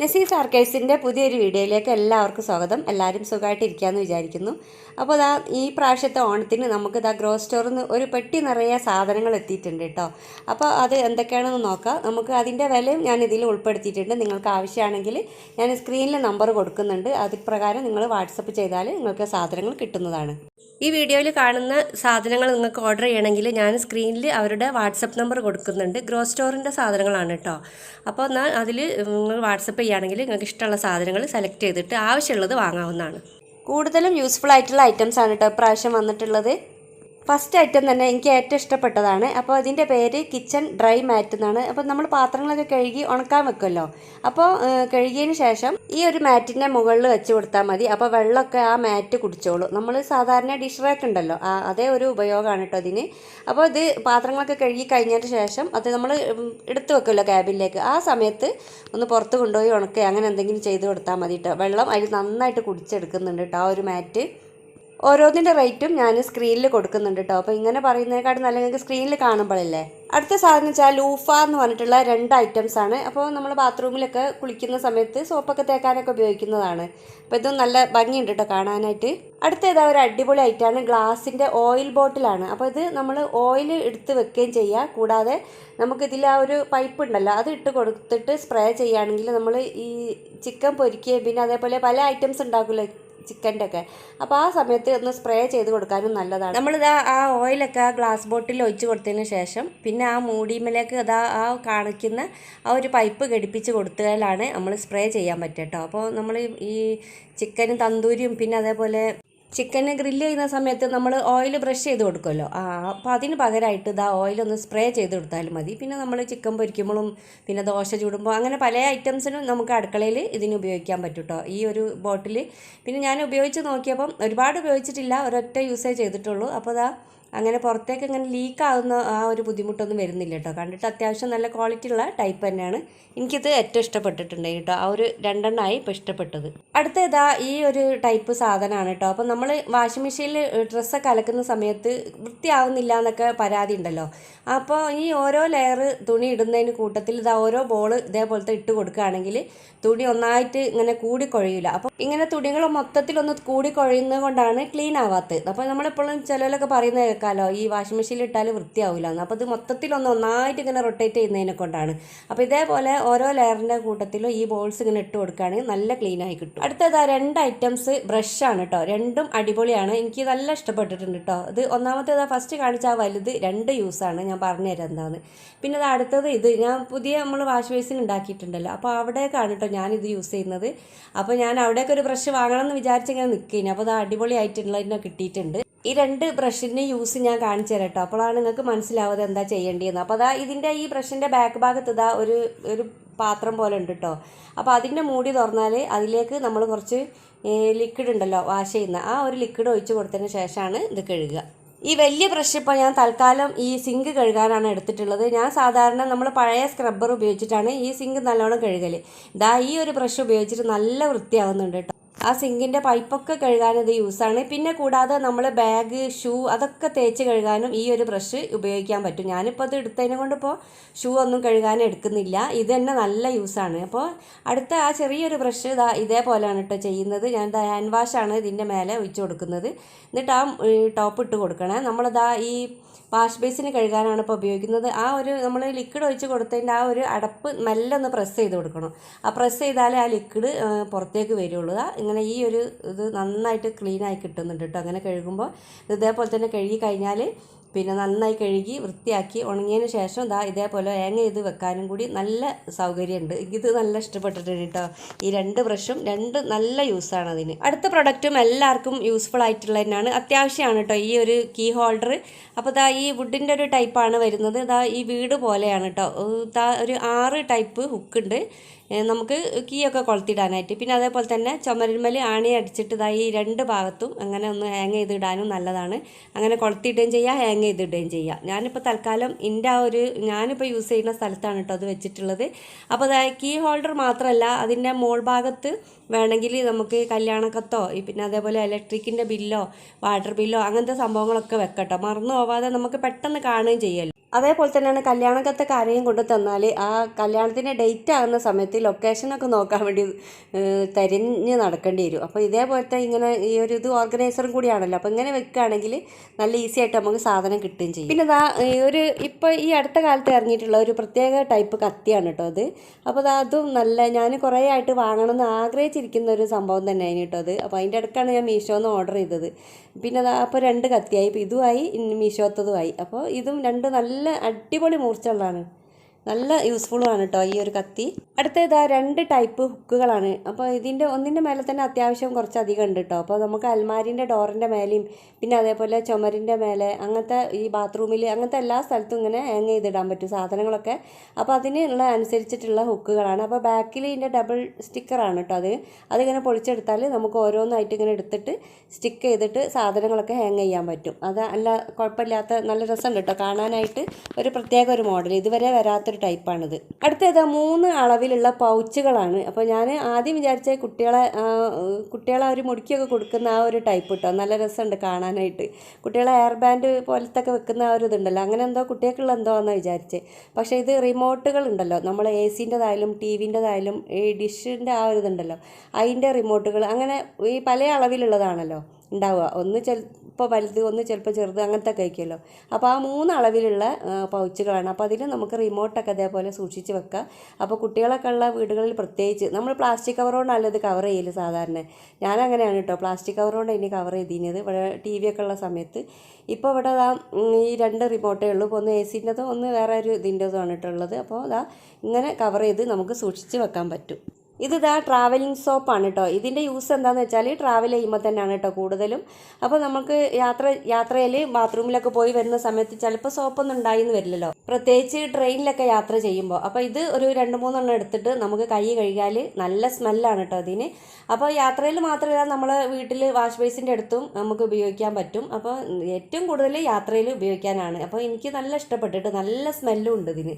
നസീസ് ആർക്കൈവ്സിന്റെ പുതിയൊരു വീഡിയോയിലേക്ക് എല്ലാവർക്കും സ്വാഗതം. എല്ലാവരും സുഖമായിട്ടിരിക്കാമെന്ന് വിചാരിക്കുന്നു. അപ്പോൾ ഇതാ ഈ പ്രാവശ്യത്തെ ഓണത്തിന് നമുക്ക് ഇതാ ഗ്രോ സ്റ്റോറിൽ നിന്ന് ഒരു പെട്ടി നിറയെ സാധനങ്ങൾ എത്തിയിട്ടുണ്ട് കേട്ടോ. അപ്പോൾ അത് എന്തൊക്കെയാണെന്ന് നോക്കാം. നമുക്ക് അതിന്റെ വിലയും ഞാൻ ഇതിൽ ഉൾപ്പെടുത്തിയിട്ടുണ്ട്. നിങ്ങൾക്ക് ആവശ്യമാണെങ്കിൽ ഞാൻ സ്ക്രീനിൽ നമ്പർ കൊടുക്കുന്നുണ്ട്. അത് പ്രകാരം നിങ്ങൾ വാട്സപ്പ് ചെയ്താൽ നിങ്ങൾക്ക് സാധനങ്ങൾ കിട്ടുന്നതാണ്. ഈ വീഡിയോയിൽ കാണുന്ന സാധനങ്ങൾ നിങ്ങൾക്ക് ഓർഡർ ചെയ്യണമെങ്കിൽ ഞാൻ സ്ക്രീനിൽ അവരുടെ വാട്സപ്പ് നമ്പർ കൊടുക്കുന്നുണ്ട്. ഗ്രോ സ്റ്റോറിന്റെ സാധനങ്ങളാണ് കേട്ടോ. അപ്പോൾ എന്നാൽ അതിൽ നിങ്ങൾ വാട്സപ്പ് ചെയ്യുകയാണെങ്കിൽ നിങ്ങൾക്ക് ഇഷ്ടമുള്ള സാധനങ്ങൾ സെലക്ട് ചെയ്തിട്ട് ആവശ്യമുള്ളത് വാങ്ങാവുന്നതാണ്. കൂടുതലും യൂസ്ഫുൾ ആയിട്ടുള്ള ഐറ്റംസ് ആണ് കേട്ടോ ഇപ്രാവശ്യം വന്നിട്ടുള്ളത്. ഫസ്റ്റ് ഐറ്റം തന്നെ എനിക്ക് ഏറ്റവും ഇഷ്ടപ്പെട്ടതാണ്. അപ്പോൾ അതിന്റെ പേര് കിച്ചൺ ഡ്രൈ മാറ്റ് എന്നാണ്. അപ്പോൾ നമ്മൾ പാത്രങ്ങളൊക്കെ കഴുകി ഉണക്കാൻ വെക്കുമല്ലോ. അപ്പോൾ കഴുകിയതിന് ശേഷം ഈ ഒരു മാറ്റിന്റെ മുകളിൽ വെച്ച് കൊടുത്താൽ മതി. അപ്പോൾ വെള്ളമൊക്കെ ആ മാറ്റ് കുടിച്ചോളൂ. നമ്മൾ സാധാരണ ഡിഷ് റാക്ക് ഉണ്ടല്ലോ. അതേ ഒരു ഉപയോഗമാണ് കേട്ടോ അതിന്. അപ്പോൾ ഇത് പാത്രങ്ങളൊക്കെ കഴുകി കഴിഞ്ഞതിന് ശേഷം അത് നമ്മൾ എടുത്തു വെക്കുമല്ലോ ക്യാബിനിലേക്ക്. ആ സമയത്ത് ഒന്ന് പുറത്ത് കൊണ്ടുപോയി ഉണക്കുക അങ്ങനെ എന്തെങ്കിലും ചെയ്ത് കൊടുത്താൽ മതി കേട്ടോ. വെള്ളം അതിൽ നന്നായിട്ട് കുടിച്ചെടുക്കുന്നുണ്ട് കേട്ടോ ആ ഒരു മാറ്റ്. ഓരോന്നിന്റെ റേറ്റും ഞാൻ സ്ക്രീനിൽ കൊടുക്കുന്നുണ്ട് കേട്ടോ അപ്പോൾ ഇങ്ങനെ പറയുന്നതിനെക്കാട്ടും നല്ല നിങ്ങൾക്ക് സ്ക്രീനിൽ കാണുമ്പോഴല്ലേ? അടുത്ത സാധനം വെച്ചാൽ ലൂഫ എന്ന് പറഞ്ഞിട്ടുള്ള രണ്ട് ഐറ്റംസ് ആണ്. അപ്പോൾ നമ്മൾ ബാത്റൂമിലൊക്കെ കുളിക്കുന്ന സമയത്ത് സോപ്പൊക്കെ തേക്കാനൊക്കെ ഉപയോഗിക്കുന്നതാണ്. അപ്പോൾ ഇതും നല്ല ഭംഗിയുണ്ട് കേട്ടോ കാണാനായിട്ട്. അടുത്ത ഏതാ ഒരു അടിപൊളി ഐറ്റമാണ് ഗ്ലാസിന്റെ ഓയിൽ ബോട്ടിലാണ് അപ്പോൾ ഇത് നമ്മൾ ഓയിൽ എടുത്ത് വെക്കുകയും ചെയ്യുക കൂടാതെ നമുക്കിതിൽ ആ ഒരു പൈപ്പ് ഉണ്ടല്ലോ അത് ഇട്ട് കൊടുത്തിട്ട് സ്പ്രേ ചെയ്യുകയാണെങ്കിൽ നമ്മൾ ഈ ചിക്കൻ പൊരിക്കുകയും പിന്നെ അതേപോലെ പല ഐറ്റംസ് ഉണ്ടാക്കില്ലേ ചിക്കന്റെ ഒക്കെ അപ്പോൾ ആ സമയത്ത് ഒന്ന് സ്പ്രേ ചെയ്ത് കൊടുക്കാനും നല്ലതാണ്. നമ്മളിതാ ആ ഓയിലൊക്കെ ആ ഗ്ലാസ് ബോട്ടിൽ ഒഴിച്ച് കൊടുത്തതിന് ശേഷം പിന്നെ ആ മൂടിമലേക്ക് അതാ ആ കാണിക്കുന്ന ആ ഒരു പൈപ്പ് ഘടിപ്പിച്ച് കൊടുത്താലാണ് നമ്മൾ സ്പ്രേ ചെയ്യാൻ പറ്റുക കേട്ടോ. അപ്പോൾ നമ്മൾ ഈ ചിക്കനും തന്തൂരിയും പിന്നെ അതേപോലെ ചിക്കന് ഗ്രില്ല് ചെയ്യുന്ന സമയത്ത് നമ്മൾ ഓയിൽ ബ്രഷ് ചെയ്ത് കൊടുക്കുമല്ലോ. ആ അപ്പോൾ അതിന് പകരമായിട്ട് ഇതാ ഓയിലൊന്ന് സ്പ്രേ ചെയ്ത് കൊടുത്താലും മതി. പിന്നെ നമ്മൾ ചിക്കൻ പൊരിക്കുമ്പോഴും പിന്നെ ദോശ ചൂടുമ്പോൾ അങ്ങനെ പല ഐറ്റംസിനും നമുക്ക് അടുക്കളയിൽ ഇതിന് ഉപയോഗിക്കാൻ പറ്റും കേട്ടോ ഈ ഒരു ബോട്ടിൽ പിന്നെ ഞാൻ ഉപയോഗിച്ച് നോക്കിയപ്പം ഒരുപാട് ഉപയോഗിച്ചിട്ടില്ല. ഒരൊറ്റ യൂസേ ചെയ്തിട്ടുള്ളൂ. അപ്പോൾ അതാ അങ്ങനെ പുറത്തേക്ക് അങ്ങനെ ലീക്ക് ആകുന്ന ആ ഒരു ബുദ്ധിമുട്ടൊന്നും വരുന്നില്ല കേട്ടോ. കണ്ടിട്ട് അത്യാവശ്യം നല്ല ക്വാളിറ്റി ഉള്ള ടൈപ്പ് തന്നെയാണ്. എനിക്കിത് ഏറ്റവും ഇഷ്ടപ്പെട്ടിട്ടുണ്ട് കേട്ടോ. ആ ഒരു രണ്ടെണ്ണമായി ഇപ്പോൾ ഇഷ്ടപ്പെട്ടത്. അടുത്ത ഇതാ ഈ ഒരു ടൈപ്പ് സാധനമാണ് കേട്ടോ. അപ്പോൾ നമ്മൾ വാഷിംഗ് മെഷീനിൽ ഡ്രസ്സൊക്കെ അലക്കുന്ന സമയത്ത് വൃത്തിയാവുന്നില്ല എന്നൊക്കെ പരാതി ഉണ്ടല്ലോ. അപ്പോൾ ഈ ഓരോ ലെയർ തുണി ഇടുന്നതിന് കൂട്ടത്തിൽ ഇതാ ഓരോ ബോൾ ഇതേപോലത്തെ ഇട്ട് കൊടുക്കുകയാണെങ്കിൽ തുണി ഒന്നായിട്ട് ഇങ്ങനെ കൂടി കുഴയില്ല അപ്പോൾ ഇങ്ങനെ തുണികൾ മൊത്തത്തിലൊന്ന് കൂടി കുഴയുന്നത് കൊണ്ടാണ് ക്ലീൻ ആവാത്തത്. അപ്പോൾ നമ്മളെപ്പോഴും ചിലരൊക്കെ പറയുന്നത് കേൾക്കാമല്ലോ ഈ വാഷിംഗ് മെഷീനിൽ ഇട്ടാൽ വൃത്തിയാവില്ല എന്ന് അപ്പോൾ ഇത് മൊത്തത്തിലൊന്ന് ഒന്നായിട്ട് ഇങ്ങനെ റൊട്ടേറ്റ് ചെയ്യുന്നതിനെ കൊണ്ടാണ്. അപ്പോൾ ഇതേപോലെ ഓരോ ലെയറിന്റെ കൂട്ടത്തിലും ഈ ബോൾസ് ഇങ്ങനെ ഇട്ട് കൊടുക്കുകയാണെങ്കിൽ നല്ല ക്ലീൻ ആയി കിട്ടും. അടുത്തത് രണ്ട് ഐറ്റംസ് ബ്രഷാണ് കേട്ടോ രണ്ടും അടിപൊളിയാണ്. എനിക്ക് നല്ല ഇഷ്ടപ്പെട്ടിട്ടുണ്ട് കേട്ടോ ഇത് ഒന്നാമത്തേത് ഫസ്റ്റ് കാണിച്ച ആ വലുത് രണ്ട് യൂസാണ് ഞാൻ പറഞ്ഞുതരാം എന്താണ് പിന്നെ അത് അടുത്തത് ഇത് ഞാൻ പുതിയ നമ്മൾ വാഷ് ബേസിൻ ഉണ്ടാക്കിയിട്ടുണ്ടല്ലോ. അപ്പോൾ അവിടേക്കാണ് കേട്ടോ ഞാനിത് യൂസ് ചെയ്യുന്നത്. അപ്പോൾ ഞാൻ അവിടേക്ക് ഒരു ബ്രഷ് വാങ്ങണം എന്ന് വിചാരിച്ചിങ്ങനെ നിൽക്കുകയാണ് അപ്പോൾ അത് അടിപൊളിയായിട്ടുള്ളതിനെ കിട്ടിയിട്ടുണ്ട്. ഈ രണ്ട് ബ്രഷിന്റെ യൂസ് ഞാൻ കാണിച്ചു തരാം കേട്ടോ അപ്പോഴാണ് നിങ്ങൾക്ക് മനസ്സിലാവുന്നത് എന്താ ചെയ്യേണ്ടതെന്ന്. അപ്പോൾ അതാ ഇതിന്റെ ഈ ബ്രഷിന്റെ ബാക്ക് ഭാഗത്ത് ഇതാ ഒരു ഒരു പാത്രം പോലെ ഉണ്ട് കേട്ടോ അപ്പോൾ അതിന്റെ മൂടി തുറന്നാൽ അതിലേക്ക് നമ്മൾ കുറച്ച് ലിക്വിഡ് ഉണ്ടല്ലോ വാഷ് ചെയ്യുന്ന ആ ഒരു ലിക്വിഡ് ഒഴിച്ച് കൊടുത്തതിന് ശേഷമാണ് ഇത് കഴുകുക. ഈ വലിയ ബ്രഷ് ഇപ്പോൾ ഞാൻ തൽക്കാലം ഈ സിങ്ക് കഴുകാനാണ് എടുത്തിട്ടുള്ളത്. ഞാൻ സാധാരണ നമ്മൾ പഴയ സ്ക്രബ്ബർ ഉപയോഗിച്ചിട്ടാണ് ഈ സിങ്ക് നല്ലോണം കഴുകൽ ഇതാ ഈ ഒരു ബ്രഷ് ഉപയോഗിച്ചിട്ട് നല്ല വൃത്തിയാവുന്നുണ്ട് കേട്ടോ ആ സിങ്കിന്റെ പൈപ്പൊക്കെ കഴുകാൻ ഇത് യൂസാണ് പിന്നെ കൂടാതെ നമ്മൾ ബാഗ് ഷൂ അതൊക്കെ തേച്ച് കഴുകാനും ഈ ഒരു ബ്രഷ് ഉപയോഗിക്കാൻ പറ്റും. ഞാനിപ്പോൾ അത് എടുത്തതിനെ കൊണ്ടിപ്പോൾ ഷൂ ഒന്നും കഴുകാൻ എടുക്കുന്നില്ല. ഇത് തന്നെ നല്ല യൂസാണ് അപ്പോൾ അടുത്ത ആ ചെറിയൊരു ബ്രഷ് ഇതാ ഇതേപോലെയാണ് കേട്ടോ ചെയ്യുന്നത്. ഞാൻ ഇതാ ഹാൻഡ് വാഷാണ് ഇതിന്റെ മേലെ ഒഴിച്ച് കൊടുക്കുന്നത്. എന്നിട്ട് ആ ടോപ്പ് ഇട്ട് കൊടുക്കണേ. നമ്മളിതാ ഈ വാഷ് ബേസിന് കഴുകാനാണ് ഇപ്പോൾ ഉപയോഗിക്കുന്നത്. ആ ഒരു നമ്മൾ ലിക്വിഡ് ഒഴിച്ച് കൊടുത്തതിന്റെ ആ ഒരു അടപ്പ് നല്ല ഒന്ന് പ്രസ് ചെയ്ത് കൊടുക്കണം. ആ പ്രസ് ചെയ്താലേ ആ ലിക്വിഡ് പുറത്തേക്ക് വരുള്ളൂ. ഇങ്ങനെ ഈ ഒരു ഇത് നന്നായിട്ട് ക്ലീനായി കിട്ടുന്നുണ്ട് കേട്ടോ അങ്ങനെ കഴുകുമ്പോൾ ഇത് ഇതേപോലെ തന്നെ കഴുകി കഴിഞ്ഞാൽ പിന്നെ നന്നായി കഴുകി വൃത്തിയാക്കി ഉണങ്ങിയതിന് ശേഷം ഇതാ ഇതേപോലെ ഏങ്ങ ചെയ്ത് വെക്കാനും കൂടി നല്ല സൗകര്യമുണ്ട്. ഇത് നല്ല ഇഷ്ടപ്പെട്ടിട്ടുണ്ട് കേട്ടോ. ഈ രണ്ട് ബ്രഷും രണ്ട് നല്ല യൂസാണ് അതിന്. അടുത്ത പ്രൊഡക്റ്റും എല്ലാവർക്കും യൂസ്ഫുൾ ആയിട്ടുള്ള തന്നെയാണ്. അത്യാവശ്യമാണ് കേട്ടോ ഈ ഒരു കീ ഹോൾഡർ അപ്പോൾ ഇതാ ഈ വുഡിന്റെ ഒരു ടൈപ്പാണ് വരുന്നത്. ഇതാ ഈ വീട് പോലെയാണ് കേട്ടോ. ഇതാ ഒരു ആറ് ടൈപ്പ് ഹുക്കുണ്ട് നമുക്ക് കീയൊക്കെ കൊളുത്തിടാനായിട്ട്. പിന്നെ അതേപോലെ തന്നെ ചുമരിന്മേൽ ആണി അടിച്ചിട്ട് ഈ രണ്ട് ഭാഗത്തും അങ്ങനെ ഒന്ന് ഹാങ് ചെയ്തിടാനും നല്ലതാണ്. അങ്ങനെ കൊളുത്തിയിടുകയും ചെയ്യുക ഹാങ് ചെയ്തിടുകയും ചെയ്യുക ഞാനിപ്പോൾ തൽക്കാലം എന്റെ ആ ഒരു ഞാനിപ്പോൾ യൂസ് ചെയ്യുന്ന സ്ഥലത്താണ് കേട്ടോ അത് വെച്ചിട്ടുള്ളത്. അപ്പോൾ അതായത് കീ ഹോൾഡർ മാത്രമല്ല അതിന്റെ മോൾ ഭാഗത്ത് വേണമെങ്കിൽ നമുക്ക് കല്യാണക്കത്തോ പിന്നെ അതേപോലെ ഇലക്ട്രിക്കിന്റെ ബില്ലോ വാട്ടർ ബില്ലോ അങ്ങനത്തെ സംഭവങ്ങളൊക്കെ വെക്കട്ടോ. മറന്നു പോവാതെ നമുക്ക് പെട്ടെന്ന് കാണുകയും ചെയ്യുമല്ലോ അതേപോലെ തന്നെയാണ് കല്യാണക്കത്തെ കാര്യം കൊണ്ട് തന്നാൽ ആ കല്യാണത്തിന്റെ ഡേറ്റ് ആകുന്ന സമയത്ത് ലൊക്കേഷനൊക്കെ നോക്കാൻ വേണ്ടി തിരഞ്ഞ് നടക്കേണ്ടി വരും. അപ്പോൾ ഇതേപോലത്തെ ഇങ്ങനെ ഈ ഒരു ഇത് ഓർഗനൈസറും കൂടിയാണല്ലോ. അപ്പോൾ ഇങ്ങനെ വെക്കുകയാണെങ്കിൽ നല്ല ഈസി ആയിട്ട് നമുക്ക് സാധനം കിട്ടുകയും ചെയ്യും. പിന്നെ ഇതാ ഒരു ഇപ്പോൾ ഈ അടുത്ത കാലത്ത് ഇറങ്ങിയിട്ടുള്ള ഒരു പ്രത്യേക ടൈപ്പ് കത്തിയാണ് കേട്ടോ അത്. അപ്പോൾ അത് നല്ല ഞാൻ കുറേ ആയിട്ട് വാങ്ങണമെന്ന് ആഗ്രഹിച്ചിരിക്കുന്ന ഒരു സംഭവം തന്നെയാണ് കേട്ടോ അത്. അപ്പോൾ അതിന്റെ ഇടയ്ക്കാണ് ഞാൻ മീഷോന്ന് ഓർഡർ ചെയ്തത്. പിന്നെ അപ്പോൾ രണ്ട് കത്തിയായി. ഇപ്പോൾ ഇതുമായി മീഷോത്തതുമായി അപ്പോൾ ഇതും രണ്ട് നല്ല അടിപൊളി മൂർച്ചയുള്ളതാണ്. നല്ല യൂസ്ഫുള്ളുമാണ് കേട്ടോ ഈ ഒരു കത്തി. അടുത്ത ഇതാ രണ്ട് ടൈപ്പ് ഹുക്കുകളാണ് അപ്പോൾ ഇതിന്റെ ഒന്നിന്റെ മേലെ തന്നെ അത്യാവശ്യം കുറച്ചധികം ഉണ്ട് കേട്ടോ അപ്പോൾ നമുക്ക് അൽമാരിന്റെ ഡോറിന്റെ മേലെയും പിന്നെ അതേപോലെ ചുമരിന്റെ മേലെ അങ്ങനത്തെ ഈ ബാത്റൂമിൽ അങ്ങനത്തെ എല്ലാ സ്ഥലത്തും ഇങ്ങനെ ഹാങ് ചെയ്തിടാൻ പറ്റും സാധനങ്ങളൊക്കെ. അപ്പോൾ അതിനുള്ള അനുസരിച്ചിട്ടുള്ള ഹുക്കുകളാണ് അപ്പോൾ ബാക്കിൽ ഇതിന്റെ ഡബിൾ സ്റ്റിക്കറാണ് കേട്ടോ അത്. അതിങ്ങനെ പൊളിച്ചെടുത്താൽ നമുക്ക് ഓരോന്നായിട്ട് ഇങ്ങനെ എടുത്തിട്ട് സ്റ്റിക്ക് ചെയ്തിട്ട് സാധനങ്ങളൊക്കെ ഹാങ് ചെയ്യാൻ പറ്റും. അത് അല്ല കുഴപ്പമില്ലാത്ത നല്ല രസമുണ്ട് കേട്ടോ കാണാനായിട്ട് ഒരു പ്രത്യേക ഒരു മോഡൽ ഇതുവരെ വരാത്തൊരു ടൈപ്പാണിത്. അടുത്തത് മൂന്ന് അളവിലുള്ള പൗച്ചുകളാണ്. അപ്പോൾ ഞാൻ ആദ്യം വിചാരിച്ച കുട്ടികളെ കുട്ടികളെ ഒരു മുടിക്കൊക്കെ കൊടുക്കുന്ന ആ ഒരു ടൈപ്പ് കേട്ടോ നല്ല രസമുണ്ട് കാണാനായിട്ട്. കുട്ടികളെ എയർ ബാൻഡ് പോലത്തെ ഒക്കെ വെക്കുന്ന ആ ഒരു ഇതുണ്ടല്ലോ. അങ്ങനെ എന്തോ കുട്ടികൾക്കുള്ള എന്തോ ആണെന്ന് വിചാരിച്ചത് പക്ഷേ ഇത് റിമോട്ടുകൾ ഉണ്ടല്ലോ. നമ്മൾ എ സിന്റെതായാലും ടി വിന്റെതായാലും ഈ ഡിഷിന്റെ ആ ഒരു ഇതുണ്ടല്ലോ. അതിന്റെ റിമോട്ടുകൾ അങ്ങനെ ഈ പല അളവിലുള്ളതാണല്ലോ. ഉണ്ടാവുക. ഒന്ന് ചിലപ്പോൾ വലുത് ഒന്ന് ചിലപ്പോൾ ചെറുത് അങ്ങനത്തെ ഒക്കെ ആയിരിക്കുമല്ലോ. അപ്പോൾ ആ മൂന്ന് അളവിലുള്ള പൗച്ചുകളാണ്. അപ്പോൾ അതിൽ നമുക്ക് റിമോട്ടൊക്കെ അതേപോലെ സൂക്ഷിച്ച് വെക്കാം. അപ്പോൾ കുട്ടികളൊക്കെ ഉള്ള വീടുകളിൽ പ്രത്യേകിച്ച് നമ്മൾ പ്ലാസ്റ്റിക് കവർ കൊണ്ടല്ല ഇത് കവർ ചെയ്യൽ സാധാരണ. ഞാനങ്ങനെയാണ് കേട്ടോ. പ്ലാസ്റ്റിക് കവറുകൊണ്ട് കൊണ്ട് ഇനി കവർ ചെയ്തിരുന്നത്. ഇവിടെ ടി വി ഒക്കെ ഉള്ള സമയത്ത്. ഇപ്പോൾ ഇവിടെ അതാ ഈ രണ്ട് റിമോട്ടേ ഉള്ളൂ. ഇപ്പോൾ ഒന്ന് എ സിന്റെതും ഒന്ന് വേറെ ഒരു ഇതിന്റെതുമാണ് കേട്ടോ ഉള്ളത്. അപ്പോൾ അതാ ഇങ്ങനെ കവർ ചെയ്ത് നമുക്ക് സൂക്ഷിച്ച് വെക്കാൻ പറ്റും. ഇത് ഇതാ ട്രാവലിംഗ് സോപ്പാണ് കേട്ടോ ഇതിന്റെ യൂസ് എന്താണെന്ന് വെച്ചാൽ ട്രാവൽ ചെയ്യുമ്പോൾ തന്നെയാണ് കേട്ടോ കൂടുതലും. അപ്പോൾ നമുക്ക് യാത്ര യാത്രയിൽ ബാത്റൂമിലൊക്കെ പോയി വരുന്ന സമയത്ത് ചിലപ്പോൾ സോപ്പൊന്നും ഉണ്ടായിന്ന് വരില്ലല്ലോ. പ്രത്യേകിച്ച് ട്രെയിനിലൊക്കെ യാത്ര ചെയ്യുമ്പോൾ അപ്പോൾ ഇത് ഒരു രണ്ട് മൂന്നെണ്ണം എടുത്തിട്ട് നമുക്ക് കൈ കഴുകിയാൽ നല്ല സ്മെല്ലാണ് കേട്ടോ അതിന്. അപ്പോൾ യാത്രയിൽ മാത്രമല്ല നമ്മളെ വീട്ടിൽ വാഷ് ബേസിന്റെ അടുത്തും നമുക്ക് ഉപയോഗിക്കാൻ പറ്റും. അപ്പോൾ ഏറ്റവും കൂടുതൽ യാത്രയിൽ ഉപയോഗിക്കാനാണ്. അപ്പോൾ എനിക്ക് നല്ല ഇഷ്ടപ്പെട്ടിട്ട് നല്ല സ്മെല്ലും ഉണ്ട് ഇതിന്.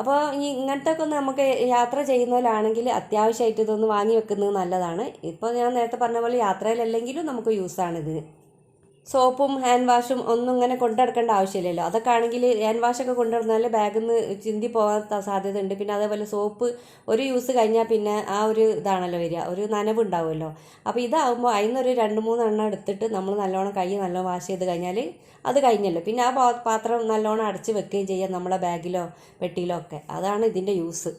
അപ്പോൾ ഈ ഇങ്ങനത്തെ ഒക്കെ ഒന്ന് നമുക്ക് യാത്ര ചെയ്യുന്നവരാണെങ്കിൽ അത്യാവശ്യമായിട്ട് ഇതൊന്ന് വാങ്ങി വെക്കുന്നത് നല്ലതാണ്. ഇപ്പോൾ ഞാൻ നേരത്തെ പറഞ്ഞ പോലെ യാത്രയിലല്ലെങ്കിലും നമുക്ക് യൂസ് ഇതിന്. സോപ്പും ഹാൻഡ് വാഷും ഒന്നും ഇങ്ങനെ കൊണ്ടുനടക്കേണ്ട ആവശ്യമില്ലല്ലോ. അതൊക്കെ ആണെങ്കിൽ ഹാൻഡ് വാഷൊക്കെ കൊണ്ടുവന്നാൽ ബാഗിൽ നിന്ന് ചിന്തി പോകാൻ സാധ്യത സാധ്യതയുണ്ട്. പിന്നെ അതേപോലെ സോപ്പ് ഒരു യൂസ് കഴിഞ്ഞാൽ പിന്നെ ആ ഒരു ഇതാണല്ലോ വരിക. ഒരു നനവ് ഉണ്ടാവുമല്ലോ അപ്പോൾ ഇതാവുമ്പോൾ നിന്നൊരു രണ്ട് മൂന്നെണ്ണം എടുത്തിട്ട് നമ്മൾ നല്ലോണം കൈ നല്ലോണം വാഷ് ചെയ്ത് കഴിഞ്ഞാൽ അത് കഴിഞ്ഞല്ലോ. പിന്നെ ആ പാത്രം നല്ലോണം അടച്ച് വെക്കുകയും ചെയ്യാം നമ്മുടെ ബാഗിലോ പെട്ടിയിലോ ഒക്കെ. അതാണ് ഇതിന്റെ യൂസ്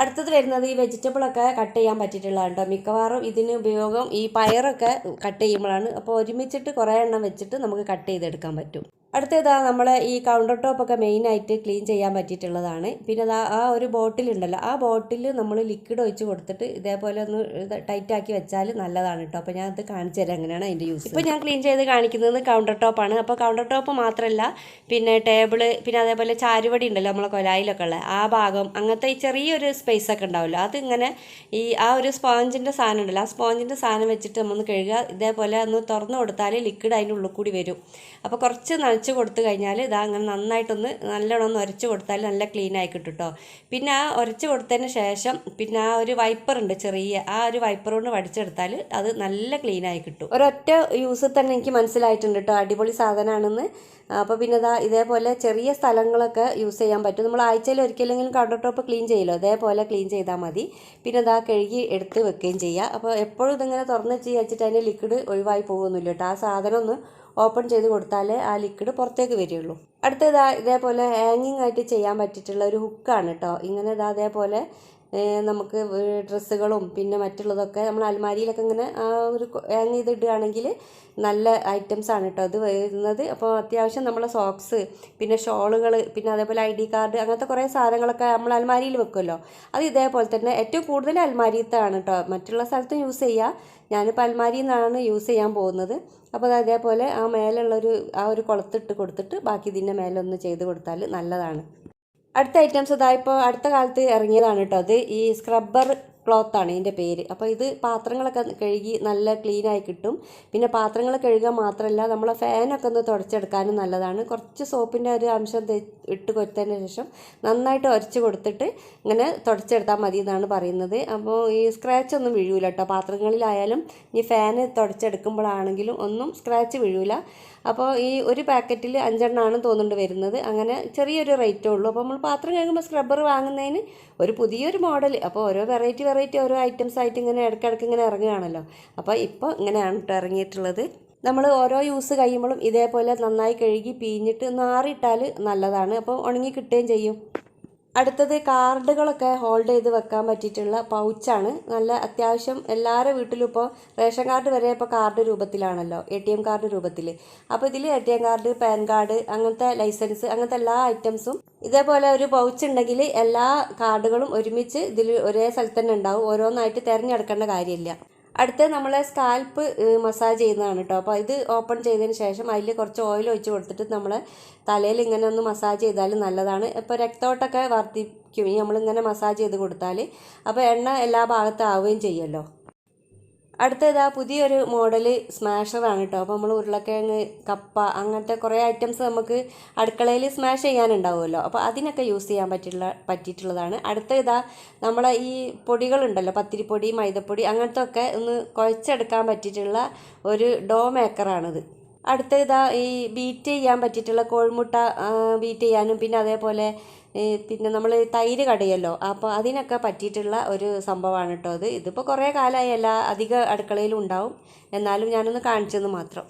അടുത്തത് വരുന്നത് ഈ വെജിറ്റബിളൊക്കെ കട്ട് ചെയ്യാൻ പറ്റിയിട്ടുള്ളതാണ് കേട്ടോ മിക്കവാറും ഇതിന് ഉപയോഗം ഈ പയറൊക്കെ കട്ട് ചെയ്യുമ്പോഴാണ്. അപ്പോൾ ഒരുമിച്ചിട്ട് കുറേ എണ്ണം വെച്ചിട്ട് നമുക്ക് കട്ട് ചെയ്തെടുക്കാൻ പറ്റും. അടുത്തതാ നമ്മൾ ഈ കൗണ്ടർ ടോപ്പൊക്കെ മെയിനായിട്ട് ക്ലീൻ ചെയ്യാൻ പറ്റിയിട്ടുള്ളതാണ്. പിന്നെ അതാ ആ ഒരു ബോട്ടിലുണ്ടല്ലോ ആ ബോട്ടിൽ നമ്മൾ ലിക്വിഡ് ഒഴിച്ച് കൊടുത്തിട്ട് ഇതേപോലെ ഒന്ന് ടൈറ്റാക്കി വെച്ചാൽ നല്ലതാണ് കേട്ടോ അപ്പോൾ ഞാൻ അത് കാണിച്ചു തരാം എങ്ങനെയാണ് അതിന്റെ യൂസ് ഇപ്പോൾ ഞാൻ ക്ലീൻ ചെയ്ത് കാണിക്കുന്നത് കൗണ്ടർ ടോപ്പാണ് അപ്പോൾ കൗണ്ടർ ടോപ്പ് മാത്രമല്ല പിന്നെ ടേബിൾ പിന്നെ അതേപോലെ ചാരുവടി ഉണ്ടല്ലോ നമ്മളെ കൊലായിലൊക്കെ ഉള്ള ആ ഭാഗം അങ്ങനത്തെ ഈ ചെറിയൊരു സ്പേസ് ഒക്കെ ഉണ്ടാവുമല്ലോ. അതിങ്ങനെ ഈ ആ ഒരു സ്പോഞ്ചിന്റെ സാധനം ഉണ്ടല്ലോ ആ സ്പോഞ്ചിന്റെ സാധനം വെച്ചിട്ട് നമ്മൾ കഴുകുക. ഇതേപോലെ ഒന്ന് തുറന്നു കൊടുത്താൽ ലിക്വിഡ് അതിന്റെ ഉള്ളിൽ കൂടി വരും. അപ്പോൾ കുറച്ച് നനച്ച് കൊടുത്തു കഴിഞ്ഞാൽ ഇതാ അങ്ങനെ നന്നായിട്ടൊന്ന് നല്ലോണം ഒന്ന് ഉരച്ച് കൊടുത്താൽ നല്ല ക്ലീൻ ആയി കിട്ടും കേട്ടോ പിന്നെ ആ ഉരച്ച് കൊടുത്തതിന് ശേഷം പിന്നെ ആ ഒരു വൈപ്പർ ഉണ്ട് ചെറിയ ആ ഒരു വൈപ്പർ കൊണ്ട് വടിച്ചെടുത്താൽ അത് നല്ല ക്ലീൻ ആയി കിട്ടും. ഒരൊറ്റ യൂസ് തന്നെ എനിക്ക് മനസ്സിലായിട്ടുണ്ട് കേട്ടോ അടിപൊളി സാധനമാണെന്ന് അപ്പോൾ പിന്നെ ഇതാ ഇതേപോലെ ചെറിയ സ്ഥലങ്ങളൊക്കെ യൂസ് ചെയ്യാൻ പറ്റും. നമ്മൾ ആഴ്ചയിൽ ഒരിക്കലെങ്കിലും കൗണ്ടർ ടോപ്പ് ക്ലീൻ ചെയ്യലോ? അതേപോലെ ക്ലീൻ ചെയ്താൽ മതി. പിന്നെ ഇതാ കഴുകി എടുത്ത് വെക്കുകയും ചെയ്യുക അപ്പോൾ എപ്പോഴും ഇതിങ്ങനെ തുറന്ന് ചെയ്യാച്ചിട്ട് അതിന്റെ ലിക്വിഡ് ഒഴിവായി പോകുന്നില്ല കേട്ടോ ആ സാധനം ഒന്ന് ഓപ്പൺ ചെയ്ത് കൊടുത്താലേ ആ ലിക്വിഡ് പുറത്തേക്ക് വരികയുള്ളൂ. അടുത്തതാ ഇതേപോലെ ഹാങ്ങിങ് ആയിട്ട് ചെയ്യാൻ പറ്റിയിട്ടുള്ള ഒരു ഹുക്കാണ് കേട്ടോ ഇങ്ങനെ ഇതാ അതേപോലെ നമുക്ക് ഡ്രസ്സുകളും പിന്നെ മറ്റുള്ളതൊക്കെ നമ്മൾ അൽമാരിയിലൊക്കെ ഇങ്ങനെ ആ ഒരു ഹാങ് ചെയ്തിടുകയാണെങ്കിൽ നല്ല ഐറ്റംസ് ആണ് കേട്ടോ അത് വരുന്നത്. അപ്പോൾ അത്യാവശ്യം നമ്മളെ സോക്സ് പിന്നെ ഷോളുകൾ പിന്നെ അതേപോലെ ഐ ഡി കാർഡ് അങ്ങനത്തെ കുറേ സാധനങ്ങളൊക്കെ നമ്മൾ അൽമാരിയിൽ വെക്കുമല്ലോ. അത് ഇതേപോലെ തന്നെ ഏറ്റവും കൂടുതൽ അൽമാരിയത്താണ് കേട്ടോ മറ്റുള്ള സ്ഥലത്തും യൂസ് ചെയ്യുക ഞാനിപ്പോൾ അൽമാരിയിൽ നിന്നാണ് യൂസ് ചെയ്യാൻ പോകുന്നത്. അപ്പോൾ അത് അതേപോലെ ആ മേലുള്ളൊരു ആ ഒരു കുളത്തിട്ട് കൊടുത്തിട്ട് ബാക്കി ഇതിന്റെ മേലൊന്ന് ചെയ്ത് കൊടുത്താൽ നല്ലതാണ്. അടുത്ത ഐറ്റംസ് ഇതാ ഇപ്പോൾ അടുത്ത കാലത്ത് ഇറങ്ങിയതാണ് കേട്ടോ. അത് ഈ സ്ക്രബ്ബർ ക്ലോത്താണ് ഇതിന്റെ പേര്. അപ്പോൾ ഇത് പാത്രങ്ങളൊക്കെ കഴുകി നല്ല ക്ലീനായി കിട്ടും. പിന്നെ പാത്രങ്ങൾ കഴുകുക മാത്രമല്ല നമ്മളെ ഫാനൊക്കെ ഒന്ന് തുടച്ചെടുക്കാനും നല്ലതാണ്. കുറച്ച് സോപ്പിന്റെ ഒരു അംശം ഇട്ട് കൊടുത്തതിന് ശേഷം നന്നായിട്ട് ഉരച്ച് കൊടുത്തിട്ട് ഇങ്ങനെ തുടച്ചെടുത്താൽ മതി എന്നാണ് പറയുന്നത്. അപ്പോൾ ഈ സ്ക്രാച്ച് ഒന്നും വീഴൂല കേട്ടോ. പാത്രങ്ങളിലായാലും ഈ ഫാന് തുടച്ചെടുക്കുമ്പോഴാണെങ്കിലും ഒന്നും സ്ക്രാച്ച് വീഴൂല. അപ്പോൾ ഈ ഒരു പാക്കറ്റിൽ അഞ്ചെണ്ണമാണ് തോന്നുന്നുണ്ട് വരുന്നത്. അങ്ങനെ ചെറിയൊരു റേറ്റേ ഉള്ളൂ. അപ്പോൾ നമ്മൾ പാത്രം കഴുകുമ്പോൾ സ്ക്രബ്ബർ വാങ്ങുന്നതിന് ഒരു പുതിയൊരു മോഡൽ അപ്പോൾ ഓരോ വെറൈറ്റി വെറൈറ്റി ഓരോ ഐറ്റംസ് ആയിട്ട് ഇങ്ങനെ ഇടയ്ക്കിടയ്ക്ക് ഇങ്ങനെ ഇറങ്ങുകയാണല്ലോ. അപ്പോൾ ഇപ്പോൾ ഇങ്ങനെയാണ് കേട്ടോ ഇറങ്ങിയിട്ടുള്ളത്. നമ്മൾ ഓരോ യൂസ് കഴിയുമ്പോഴും ഇതേപോലെ നന്നായി കഴുകി പിഴിഞ്ഞിട്ട് നാറിയിട്ടാൽ നല്ലതാണ്. അപ്പോൾ ഉണങ്ങി കിട്ടുകയും ചെയ്യും. അടുത്തത് കാർഡുകളൊക്കെ ഹോൾഡ് ചെയ്ത് വെക്കാൻ പറ്റിയിട്ടുള്ള പൗച്ചാണ്. നല്ല അത്യാവശ്യം എല്ലാവരുടെ വീട്ടിലും ഇപ്പോൾ റേഷൻ കാർഡ് വരെ ഇപ്പോൾ കാർഡ് രൂപത്തിലാണല്ലോ എ ടി എം കാർഡ് രൂപത്തിൽ അപ്പോൾ ഇതിൽ A T M card PAN card അങ്ങനത്തെ ലൈസൻസ് അങ്ങനത്തെ എല്ലാ ഐറ്റംസും ഇതേപോലെ ഒരു പൗച്ച് ഉണ്ടെങ്കിൽ എല്ലാ കാർഡുകളും ഒരുമിച്ച് ഇതിൽ ഒരേ സ്ഥലത്ത് തന്നെ ഉണ്ടാവും. ഓരോന്നായിട്ട് തിരഞ്ഞെടുക്കേണ്ട കാര്യമില്ല. അടുത്ത് നമ്മളെ സ്കാൽപ്പ് മസാജ് ചെയ്യുന്നതാണ് കേട്ടോ അപ്പോൾ ഇത് ഓപ്പൺ ചെയ്തതിന് ശേഷം അതിൽ കുറച്ച് ഓയിൽ ഒഴിച്ച് കൊടുത്തിട്ട് നമ്മൾ തലയിൽ ഇങ്ങനെ ഒന്ന് മസാജ് ചെയ്താൽ നല്ലതാണ്. ഇപ്പോൾ രക്തോട്ടൊക്കെ വർദ്ധിക്കും. നമ്മളിങ്ങനെ മസാജ് ചെയ്ത് കൊടുത്താൽ അപ്പോൾ എണ്ണ എല്ലാ ഭാഗത്തും ആവുകയും ചെയ്യുമല്ലോ. അടുത്ത ആ പുതിയൊരു മോഡൽ സ്മാഷറാണ് കേട്ടോ അപ്പോൾ നമ്മൾ ഉരുളക്കിഴങ്ങ് കപ്പ അങ്ങനത്തെ കുറേ ഐറ്റംസ് നമുക്ക് അടുക്കളയിൽ സ്മാഷ് ചെയ്യാനുണ്ടാവുമല്ലോ. അപ്പോൾ അതിനൊക്കെ യൂസ് ചെയ്യാൻ പറ്റിയുള്ള പറ്റിയിട്ടുള്ളതാണ്. അടുത്ത ഇതാ നമ്മളെ ഈ പൊടികളുണ്ടല്ലോ. പത്തിരിപ്പൊടി മൈദപ്പൊടി അങ്ങനത്തെ ഒക്കെ ഒന്ന് കുഴച്ചെടുക്കാൻ പറ്റിയിട്ടുള്ള ഒരു ഡോ മേക്കറാണിത് അടുത്ത ഇതാ ഈ ബീറ്റ് ചെയ്യാൻ പറ്റിയിട്ടുള്ള കോഴിമുട്ട ബീറ്റ് ചെയ്യാനും പിന്നെ അതേപോലെ പിന്നെ നമ്മൾ തൈര് കടയല്ലോ. അപ്പോൾ അതിനൊക്കെ പറ്റിയിട്ടുള്ള ഒരു സംഭവമാണ് കേട്ടോ അത്. ഇതിപ്പോൾ കുറേ കാലമായി എല്ലാ അധിക അടുക്കളയിലും ഉണ്ടാവും. എന്നാലും ഞാനൊന്ന് കാണിച്ചെന്ന് മാത്രം.